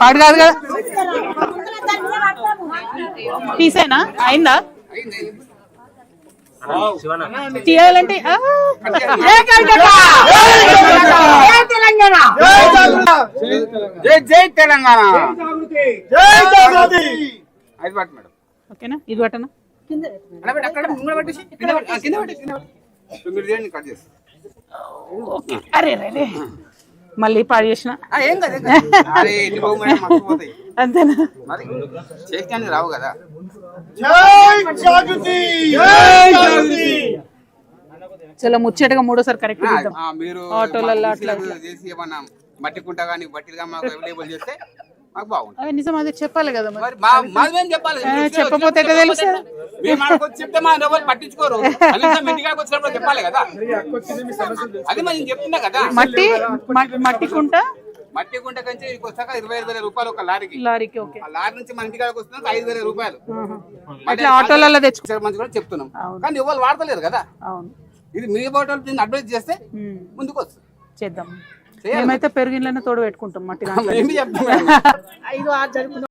పాడు కాదు కదా. తీసేనా? అయిందా? తీయాలంటే ఆ! జై కర్ణాటక! జై తెలంగాణ! జై జై తెలంగాణ అది పట్టు మేడం. ఓకేనా? ఇది పట్టనా? అలా పెట్టు, అక్కడ ముంగడ పెట్టేసి కింద కింద పెట్టు, కింద పెట్టు. ఇప్పుడు మీరు చేయండి కట్ చేసి. ఓకే. అరే రే మళ్ళీ పాడు చేసిన. అంతేనా? మరి చేస్తానికి రావు కదా. చాలా ముచ్చటగా మూడోసారి కరెక్ట్ ఆ, చేద్దాం ఆ, మీరు ఆటోలలో అట్లా చేసి ఏమన్నా మట్టి కుంట కానీ బట్టిగా మాకు అవైలబుల్ చేస్తే మాకు బాగుంటుంది అవి నిజం అది చెప్పాలి కదా మరి. మరి మా మాది మేము చెప్పాలి? ఆ, చెప్పకపోతే ఎట్లా తెలుస్తుంది? మేము మనకు వచ్చి చెప్తే మా ఎవరు పట్టించుకోరు. కనీసం ఇంటికాకి వచ్చినప్పుడు చెప్పాలి కదా. అది మరి నేను చెప్తున్నా కదా. మట్టి మట్టి కుంట? మట్టి గుంట కంచి ఇక్కడికి వచ్చాక ఇరవై ఐదు వేల రూపాయలు ఒక లారీకి. లారీకి ఓకే. ఆ లారీ నుంచి మన ఇంటికాడికి వస్తున్నాక ఐదు వేల రూపాయలు. అట్లా ఆటోలలో మంచి కూడా చెప్తున్నాం. కానీ ఎవరు వాడతలేరు కదా. అవును. ఇది మీ బాటలు దీన్ని అడ్వైజ్ చేస్తే ముందుకు వస్తుంది చేద్దాం. మేమైతే పెరుగిళ్ళనే తోడు పెట్టుకుంటాం మట్టి ఏమి చెప్తున్నాం